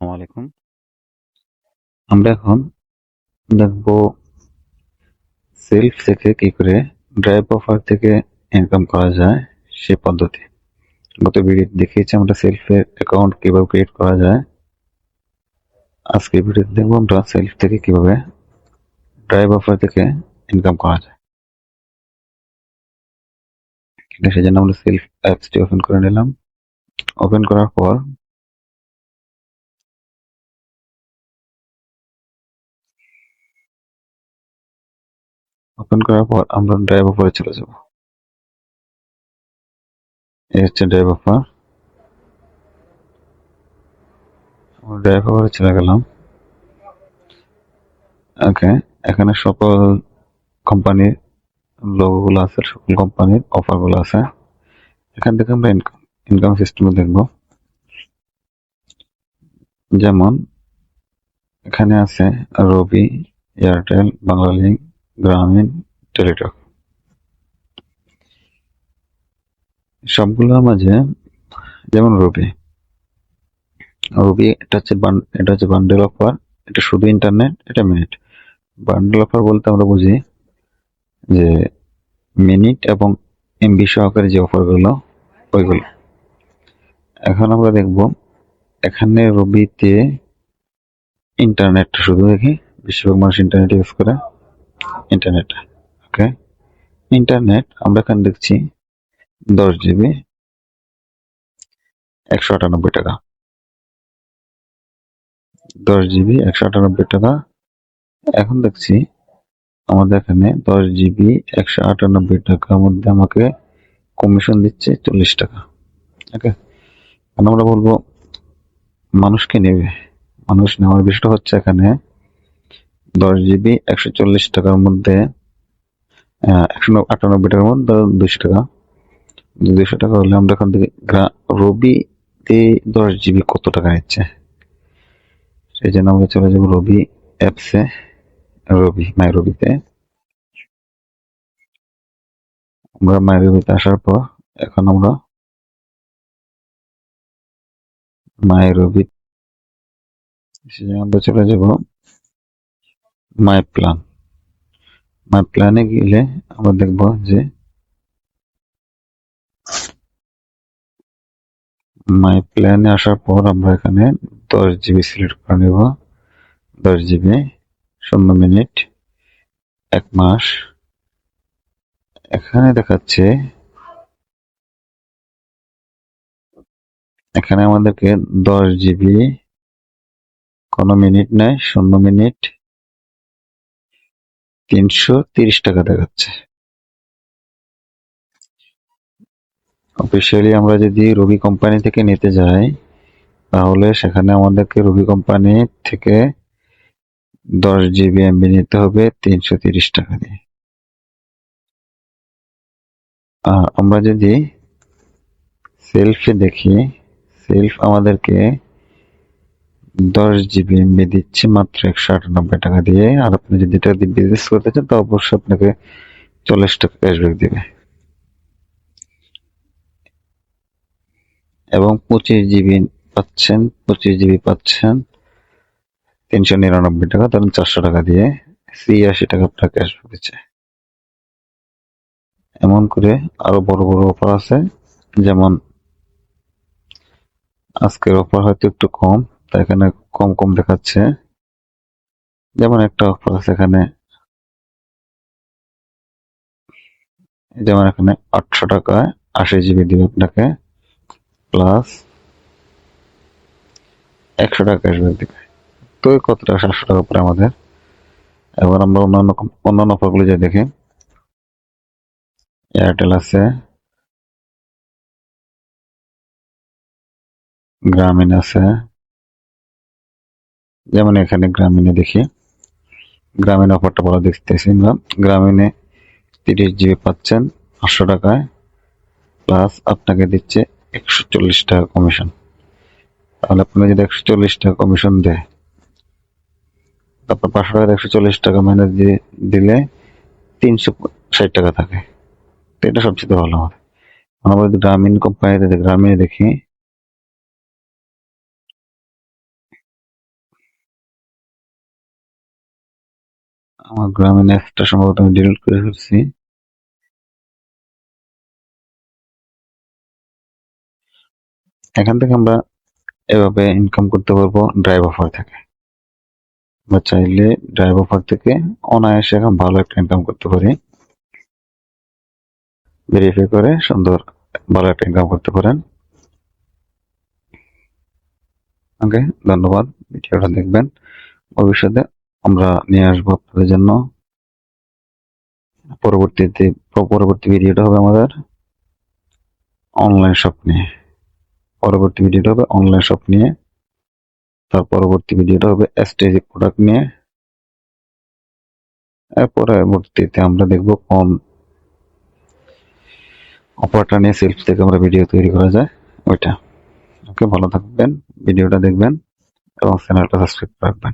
আলাইকুম। আমরা এখন দেখব সেলফ থেকে কি করে ড্রাইভ অফার থেকে ইনকাম করা যায় সে পদ্ধতি। গত ভিডিওতে দেখিয়েছি আমরা সেলফের অ্যাকাউন্ট কীভাবে ক্রিয়েট করা যায়। আজকে ভিডিওতে দেখব আমরা সেলফ থেকে কীভাবে ড্রাইভ অফার থেকে ইনকাম করা যায়। সেজন্য আমরা সেলফ অ্যাপসটি ওপেন করে নিলাম। ওপেন করার পর ওপেন করার পর আমরা ড্রাইভ অফারে চলে যাব। এই হচ্ছে ড্রাইভ আমরা ড্রাইভ চলে গেলাম। ওকে, এখানে সকল কোম্পানির লোগোগুলো আছে, সকল কোম্পানির অফারগুলো আছে। এখান থেকে আমরা ইনকাম ইনকাম সিস্টেম দেখব। যেমন এখানে আছে রবি এয়ারটেল বাংলালিংক গ্রামীণ টেলিটক সবগুলোর মাঝে যেমন রবি রবি এটা হচ্ছে এটা হচ্ছে বান্ডেল অফার এটা শুধু ইন্টারনেট এটা মিনিট বান্ডেল অফার বলতে আমরা বুঝি যে মিনিট এবং এমবি সহকারে যে অফারগুলো ওইগুলো। এখন আমরা দেখব এখানে রবিতে ইন্টারনেট শুধু দেখি, বেশিরভাগ মানুষ ইন্টারনেট ইউজ করে। ইন্টারনেট ওকে ইন্টারনেট আমরা এখানে দেখছি দশ জিবি একশো আটানব্বই টাকা। দশ জিবি একশো আটানব্বই টাকা। এখন দেখছি আমাদের এখানে দশ জিবি একশো আটানব্বই টাকার মধ্যে আমাকে কমিশন দিচ্ছে চল্লিশ টাকা ওকে আমরা বলব, মানুষকে নেবে। মানুষ নেওয়ার বিষয়টা হচ্ছে এখানে দশ জিবি একশো চল্লিশ টাকার মধ্যে একশো আটানব্বই টাকার মধ্যে দুশো টাকা। দুশো টাকা হলে আমরা এখান থেকে রবিতে দশ জিবি কত টাকা নিচ্ছে সেই জন্য আমরা চলে যাব রবি অ্যাপসে রবি মাই রবিতে আমরা মাই রবিতে আসার পর এখন আমরা মাই রবি সেজন্য আমরা চলে যাব মাই প্ল্যান মাই প্ল্যানে গেলে আমরা দেখব যে মাই প্ল্যানে আসার পর আমরা এখানে দশ জিবি সিলেক্ট করে নেব। দশ জিবি শূন্য মিনিট, এক মাস। এখানে দেখাচ্ছে এখানে আমাদেরকে দশ জিবি কোনো মিনিট নেই, শূন্য মিনিট। তিনশো তিরিশ টাকা দেখাচ্ছে। অফিসিয়ালি আমরা যদি রবি কোম্পানি থেকে নিতে যাই, তাহলে সেখানে আমাদেরকে রবি কোম্পানি থেকে দশ জিবি এমবি নিতে হবে তিনশো তিরিশ টাকা দিয়ে। আমরা যদি সেলফে দেখি সেলফ আমাদেরকে দশ জিবি এমবি দিচ্ছে, মাত্র একশো আটানব্বই টাকা দিয়ে। আর আপনি যদি এটা দিয়ে বিজনেস করতে চান, তো অবশ্যই আপনাকে চল্লিশ টাকা ক্যাশব্যাক দিবে। এবং পঁচিশ জিবি পাচ্ছেন, পঁচিশ জিবি পাচ্ছেন তিনশো নিরানব্বই টাকা, ধরুন চারশো টাকা দিয়ে। ছিয়াশি টাকা আপনার ক্যাশব্যাক দিচ্ছে। এমন করে আরও বড় বড় অফার আছে, যেমন আজকের অফার হয়তো একটু কম। এখানে কম কম দেখাচ্ছে। যেমন একটা অফার আছে এখানে যেমন এখানে আটশো টাকায় আশি জিবি দিবে আপনাকে প্লাস একশো টাকা ক্যাশব্যাক দিবে। তো কত টাকা সাতশো টাকা পরে আমাদের। এবার আমরা অন্যান্য অন্যান্য অফারগুলো যে দেখি। এয়ারটেল আছে গ্রামীণ আছে যেমন এখানে গ্রামীণে দেখি। গ্রামীণ অফারটা ভালো দেখতেছি আমরা। গ্রামীণে তিরিশ জিবি পাচ্ছেন, পাঁচশো টাকায়। প্লাস আপনাকে দিচ্ছে একশো চল্লিশ টাকা কমিশন। তাহলে আপনি যদি একশো চল্লিশ টাকা কমিশন দেয়, তারপর পাঁচশো টাকা একশো চল্লিশ টাকা মাইনাস দিয়ে দিলে তিনশো ষাট টাকা থাকে। তো এটা সবচেয়ে ভালো হবে আমরা যদি গ্রামীণ কোম্পানিতে গ্রামীণে দেখি আমার গ্রামীণ অ্যাপসটা সম্ভবত আমি ডিলিট করে ফেলছি। এখান থেকে আমরা এভাবে ইনকাম করতে পারব ড্রাইভ অফার থেকে। আমরা চাইলে ড্রাইভ অফার থেকে অনায়াসে এখন ভালো একটা ইনকাম করতে পারি। ভেরিফাই করে সুন্দর ভালো একটা ইনকাম করতে পারেন। ওকে ধন্যবাদ। ভিডিওটা দেখবেন। ভবিষ্যতে আমরা নিয়ে আসব আপনাদের জন্য। পরবর্তীতে, পরবর্তী ভিডিওটা হবে আমাদের অনলাইন শপ নিয়ে। পরবর্তী ভিডিওটা হবে অনলাইন শপ নিয়ে। তার পরবর্তী ভিডিওটা হবে এসটিজি প্রোডাক্ট নিয়ে। পরবর্তীতে আমরা দেখব কোন অপারটা নিয়ে সেলফ থেকে আমরা ভিডিও তৈরি করা যায়। ওইটা। ওকে, ভালো থাকবেন, ভিডিওটা দেখবেন এবং চ্যানেলটা সাবস্ক্রাইব রাখবেন।